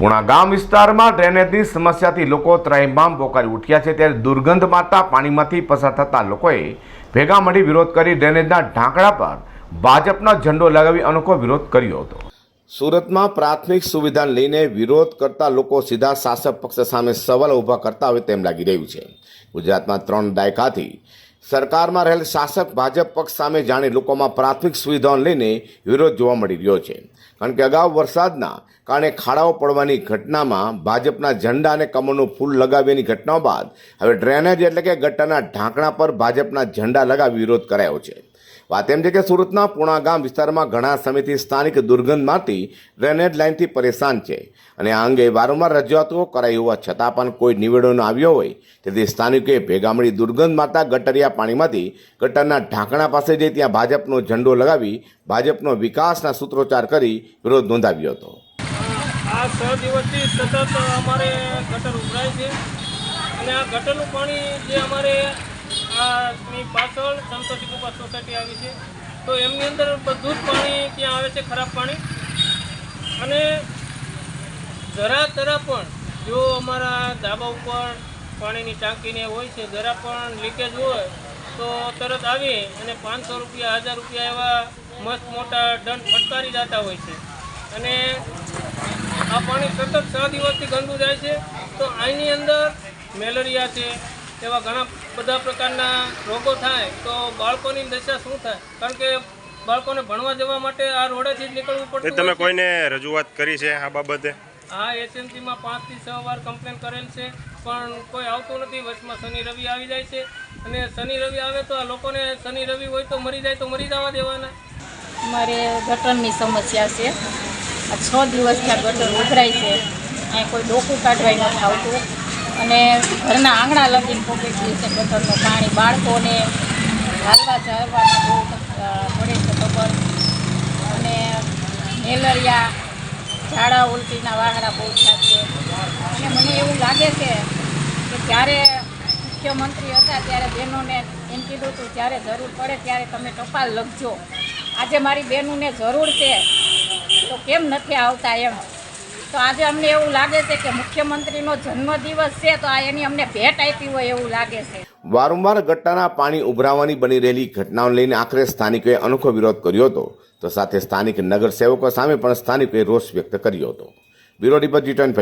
પુણા ગામ વિસ્તારમાં ડ્રેનેજની સમસ્યાથી લોકો ત્રાહિમામ પોકારી ઉઠ્યા છે ત્યારે દુર્ગંધ મારતા પાણીમાંથી પસાર થતા લોકોએ ભેગા મળી વિરોધ કરી ડ્રેનેજના ઢાંકણા પર ભાજપનો ઝંડો લગાવી અનોખો વિરોધ કર્યો હતો. સુરતમાં પ્રાથમિક સુવિધાને લઈને વિરોધ કરતા લોકો સીધા શાસક પક્ષ સામે સવાલ ઊભા કરતા હોય તેમ લાગી રહ્યું છે. ગુજરાતમાં ત્રણ દાયકાથી સરકારમાં રહેલ શાસક ભાજપ પક્ષ સામે જાણે લોકોમાં પ્રાથમિક સુવિધાઓને લઈને વિરોધ જોવા મળી રહ્યો છે. કારણ કે અગાઉ વરસાદના કારણે ખાડાઓ પડવાની ઘટનામાં ભાજપના ઝંડા અને કમળનું ફૂલ લગાવ્યાની ઘટનાઓ બાદ હવે ડ્રેનેજ એટલે કે ગટરના ઢાંકણા પર ભાજપના ઝંડા લગાવી વિરોધ કરાયો છે. વાત એમ છે કે સુરતના પૂણા ગામ વિસ્તારમાં ઘણા સમયથી સ્થાનિક દુર્ગંધમાંથી ડ્રેનેજ લાઇનથી પરેશાન છે. અને આ અંગે વારંવાર રજૂઆતો કરાઈ હોવા છતાં પણ કોઈ નિવેડો આવ્યો હોય. તેથી સ્થાનિકોએ ભેગા મળી દુર્ગંધ માતા ગટરિયા પાણીમાંથી ગટરના ઢાંકણા પાસે જઈ ત્યાં ભાજપનો ઝંડો લગાવી ભાજપનો વિકાસના સૂત્રોચ્ચાર કરી વિરોધ નોંધાવ્યો હતો. આ છ દિવસથી સતત અમારે ગટર ઉભરાય છે. અને આ ગટરનું પાણી જે અમારે આની પાછળ સંતોષી કુપા સોસાયટી આવી છે. તો એમની અંદર બધું જ પાણી ત્યાં આવે છે, ખરાબ પાણી. અને જરા તરા પણ જો અમારા ધાબા ઉપર પાણીની ટાંકીને હોય છે, જરા પણ લીકેજ હોય, તો તરત આવી અને પાંચસો રૂપિયા, હજાર રૂપિયા એવા મસ્ત મોટા દંડ ફટકારી જતા હોય છે. અને આ પાણી સતત છ દિવસથી ગંદુ જાય છે. તો આની અંદર મેલેરિયા છે એવા ઘણા બધા પ્રકારના રોગો થાય તો બાળકોની દશા શું થાય? કારણ કે બાળકોને ભણવા જવા માટે આ રોડેથી જ નીકળવું પડે પડતું તમે કોઈને રજૂઆત કરી છે આ બાબતે? હા એસએમસીમાં પાંચથી છ વાર કમ્પ્લેન કરેલ છે પણ કોઈ આવતું નથી. વચમાં શનિ રવિ આવી જાય છે. અને શનિ રવિ આવે તો આ લોકોને શનિ રવિ હોય તો મરી જાય તો મરી જવા દેવાના. મારે ગટરની સમસ્યા છે. આ છ દિવસથી આ ગટર ઉભરાય છે. અહીંયા કોઈ ડોકું કાઢવાય નથી આવતું. અને ઘરના આંગણા લગીને ગયું છે ગટરનું પાણી. બાળકોને હાલવા ચાલવામાં બહુ પડે છે ખબર. અને મેલેરિયા, ઝાડા, ઉલટીના વાહરા બહુ થાય છે. અને મને એવું લાગે છે કે જ્યારે મુખ્યમંત્રી હતા ત્યારે બહેનોને એમ કીધું હતું, જ્યારે જરૂર પડે ત્યારે તમે ટપાલ લખજો. આજે મારી બહેનોને જરૂર છે, તો કેમ નથી આવતા એમ? તો આજે અમને એવું લાગે છે કે મુખ્યમંત્રીનો જન્મદિવસ છે, તો આ એની અમને ભેટ આપી હોય એવું લાગે છે. વારંવાર ગટ્ટાના પાણી ઉભરાવાની બની રહેલી ઘટનાઓને લઈને આખરે સ્થાનિકોએ અનોખો વિરોધ કર્યો હતો. તો સાથે સ્થાનિક નગરસેવકો સામે પણ સ્થાનિકોએ રોષ વ્યક્ત કર્યો હતો. Bureau report G twenty